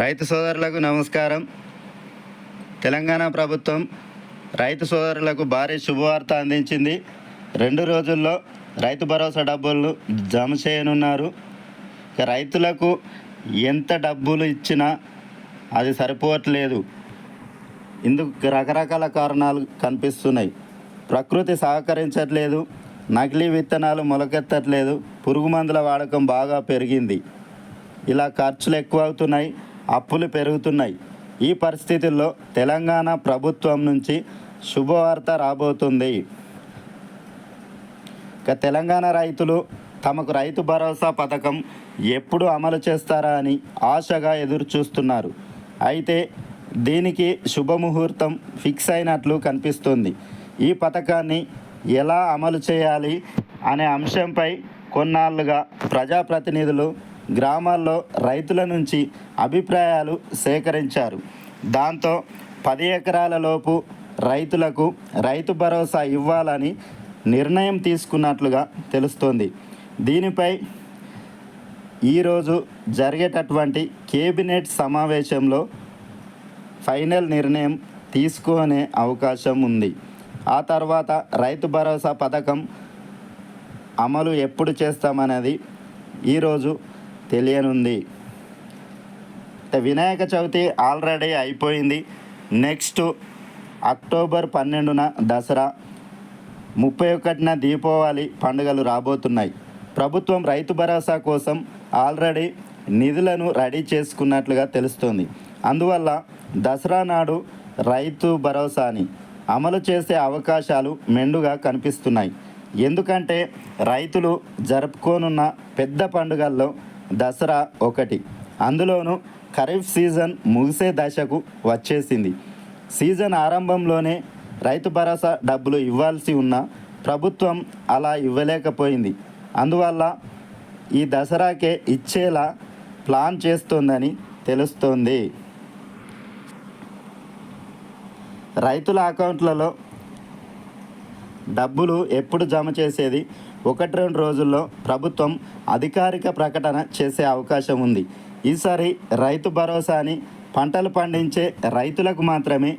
రైతు సోదరులకు నమస్కారం. తెలంగాణ ప్రభుత్వం రైతు సోదరులకు భారీ శుభవార్త అందించింది. రెండు రోజుల్లో రైతు భరోసా డబ్బులు జమ చేయనున్నారు. రైతులకు ఎంత డబ్బులు ఇచ్చినా అది సరిపోవట్లేదు. ఇందుకు రకరకాల కారణాలు కనిపిస్తున్నాయి. ప్రకృతి సహకరించట్లేదు. నకిలీ విత్తనాలు మొలకెత్తట్లేదు. పురుగు మందుల వాడకం బాగా పెరిగింది. ఇలా ఖర్చులు ఎక్కువ అవుతున్నాయి అప్పులు పెరుగుతున్నాయి. ఈ పరిస్థితుల్లో తెలంగాణ ప్రభుత్వం నుంచి శుభవార్త రాబోతుంది. ఇక తెలంగాణ రైతులు తమకు రైతు భరోసా పథకం ఎప్పుడు అమలు చేస్తారా అని ఆశగా ఎదురు చూస్తున్నారు అయితే దీనికి శుభముహూర్తం ఫిక్స్ అయినట్లు కనిపిస్తుంది. ఈ పథకాన్ని ఎలా అమలు చేయాలి అనే అంశంపై కొన్నాళ్ళుగా ప్రజాప్రతినిధులు గ్రామాల్లో రైతుల నుంచి అభిప్రాయాలు సేకరించారు. దాంతో పది ఎకరాల లోపు రైతులకు రైతు భరోసా ఇవ్వాలని నిర్ణయం తీసుకున్నట్లుగా తెలుస్తోంది. దీనిపై ఈరోజు జరిగేటటువంటి కేబినెట్ సమావేశంలో ఫైనల్ నిర్ణయం తీసుకునే అవకాశం ఉంది. ఆ తర్వాత రైతు భరోసా పథకం అమలు ఎప్పుడు చేస్తామనేది ఈరోజు తెలియనుంది. వినాయక చవితి ఆల్రెడీ అయిపోయింది. నెక్స్ట్ అక్టోబర్ పన్నెండున దసరా. ముప్పై ఒకటిన దీపావళి పండుగలు రాబోతున్నాయి. ప్రభుత్వం రైతు భరోసా కోసం ఆల్రెడీ నిధులను రెడీ చేసుకున్నట్లుగా తెలుస్తోంది. అందువల్ల దసరా నాడు రైతు భరోసాని అమలు చేసే అవకాశాలు మెండుగా కనిపిస్తున్నాయి. ఎందుకంటే రైతులు జరుపుకోనున్న పెద్ద పండుగల్లో దసరా ఒకటి. అందులోనూ ఖరీఫ్ సీజన్ ముగిసే దశకు వచ్చేసింది. సీజన్ ఆరంభంలోనే రైతు భరోసా డబ్బులు ఇవ్వాల్సి ఉన్న ప్రభుత్వం అలా ఇవ్వలేకపోయింది. అందువల్ల ఈ దసరాకే ఇచ్చేలా ప్లాన్ చేస్తోందని తెలుస్తోంది. రైతుల అకౌంట్లలో డబ్బులు ఎప్పుడు జమ చేసేది? ఒకటి రెండు రోజుల్లో ప్రభుత్వం అధికారిక ప్రకటన చేసే అవకాశం ఉంది. ఈసారి రైతు భరోసాని పంటలు పండించే రైతులకు మాత్రమే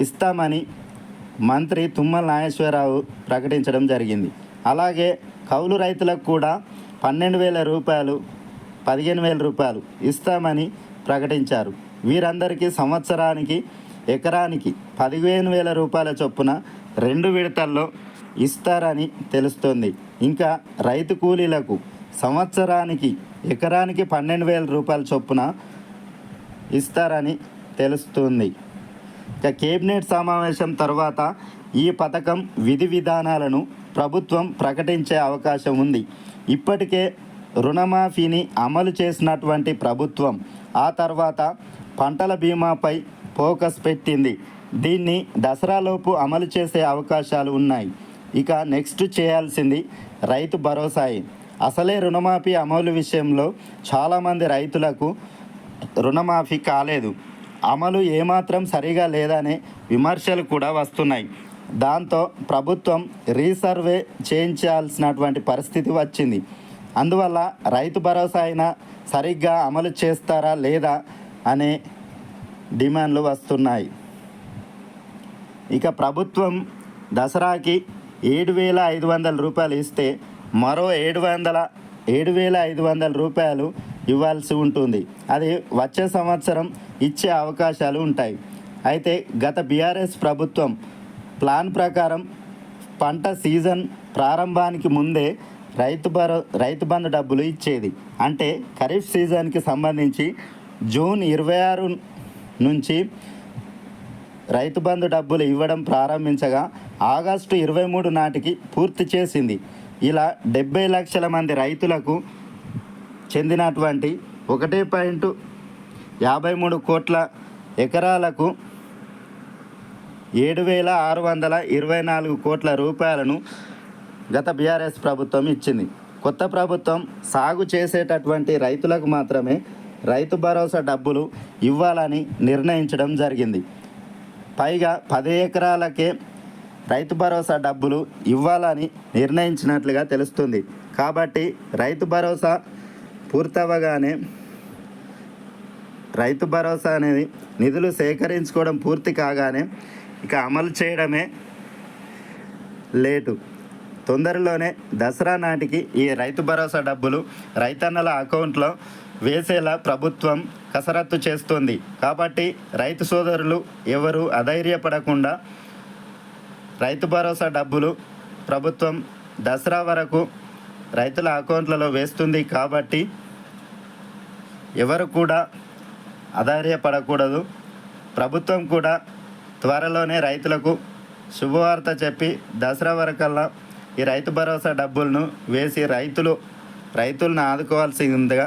ఇస్తామని మంత్రి తుమ్మల నాగేశ్వరరావు ప్రకటించడం జరిగింది. అలాగే కౌలు రైతులకు కూడా పన్నెండు వేల రూపాయలు పదిహేను వేల రూపాయలు ఇస్తామని ప్రకటించారు. వీరందరికీ సంవత్సరానికి ఎకరానికి పదిహేను వేల రూపాయల చొప్పున రెండు విడతల్లో ఇస్తారని తెలుస్తుంది. ఇంకా రైతు కూలీలకు సంవత్సరానికి ఎకరానికి పన్నెండు వేల రూపాయల చొప్పున ఇస్తారని తెలుస్తుంది. ఇక కేబినెట్ సమావేశం తర్వాత ఈ పథకం విధి విధానాలను ప్రభుత్వం ప్రకటించే అవకాశం ఉంది. ఇప్పటికే రుణమాఫీని అమలు చేసినటువంటి ప్రభుత్వం ఆ తర్వాత పంటల బీమాపై ఫోకస్ పెట్టింది. దీన్ని దసరాలోపు అమలు చేసే అవకాశాలు ఉన్నాయి. ఇక నెక్స్ట్ చేయాల్సింది రైతు భరోసాయి అసలే రుణమాఫీ అమలు విషయంలో చాలామంది రైతులకు రుణమాఫీ కాలేదు. అమలు ఏమాత్రం సరిగా లేదనే విమర్శలు కూడా వస్తున్నాయి. దాంతో ప్రభుత్వం రీసర్వే చేయించాల్సినటువంటి పరిస్థితి వచ్చింది. అందువల్ల రైతు భరోసా అయినా సరిగ్గా అమలు చేస్తారా లేదా అనే డిమాండ్లు వస్తున్నాయి. ఇక ప్రభుత్వం దసరాకి ఏడు వేల ఐదు వందల రూపాయలు ఇస్తే మరో ఏడు వందల ఏడు వేల ఐదు వందల రూపాయలు ఇవ్వాల్సి ఉంటుంది. అది వచ్చే సంవత్సరం ఇచ్చే అవకాశాలు ఉంటాయి. అయితే గత బీఆర్ఎస్ ప్రభుత్వం ప్లాన్ ప్రకారం పంట సీజన్ ప్రారంభానికి ముందే రైతు భరో రైతు బంధు డబ్బులు ఇచ్చేది. అంటే ఖరీఫ్ సీజన్కి సంబంధించి జూన్ ఇరవై ఆరు నుంచి రైతు బంధు డబ్బులు ఇవ్వడం ప్రారంభించగా ఆగస్టు ఇరవై మూడు నాటికి పూర్తి చేసింది. ఇలా డెబ్బై లక్షల మంది రైతులకు చెందినటువంటి ఒకటి పాయింట్ యాభై మూడు కోట్ల ఎకరాలకు ఏడు వేల ఆరు వందల ఇరవై నాలుగు కోట్ల రూపాయలను గత బీఆర్ఎస్ ప్రభుత్వం ఇచ్చింది. కొత్త ప్రభుత్వం సాగు చేసేటటువంటి రైతులకు మాత్రమే రైతు భరోసా డబ్బులు ఇవ్వాలని నిర్ణయించడం జరిగింది. పైగా పది ఎకరాలకే రైతు భరోసా డబ్బులు ఇవ్వాలని నిర్ణయించినట్లుగా తెలుస్తుంది. కాబట్టి రైతు భరోసా పూర్తవగానే రైతు భరోసా అనేది నిధులు సేకరించుకోవడం పూర్తి కాగానే ఇక అమలు చేయడమే లేటు. తొందరలోనే దసరా నాటికి ఈ రైతు భరోసా డబ్బులు రైతన్నల అకౌంట్లో వేసేలా ప్రభుత్వం కసరత్తు చేస్తుంది. కాబట్టి రైతు సోదరులు ఎవరు అధైర్యపడకుండా రైతు భరోసా డబ్బులు ప్రభుత్వం దసరా వరకు రైతుల అకౌంట్లలో వేస్తుంది. కాబట్టి ఎవరు కూడా అధైర్యపడకూడదు. ప్రభుత్వం కూడా త్వరలోనే రైతులకు శుభవార్త చెప్పి దసరా వరకల్లా ఈ రైతు భరోసా డబ్బులను వేసి రైతులు రైతులను ఆదుకోవాల్సిందిగా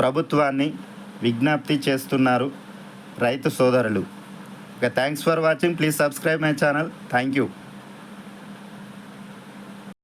ప్రభుత్వాన్ని విజ్ఞప్తి చేస్తున్నారు రైతు సోదరులు. Okay thanks for watching please subscribe my channel thank you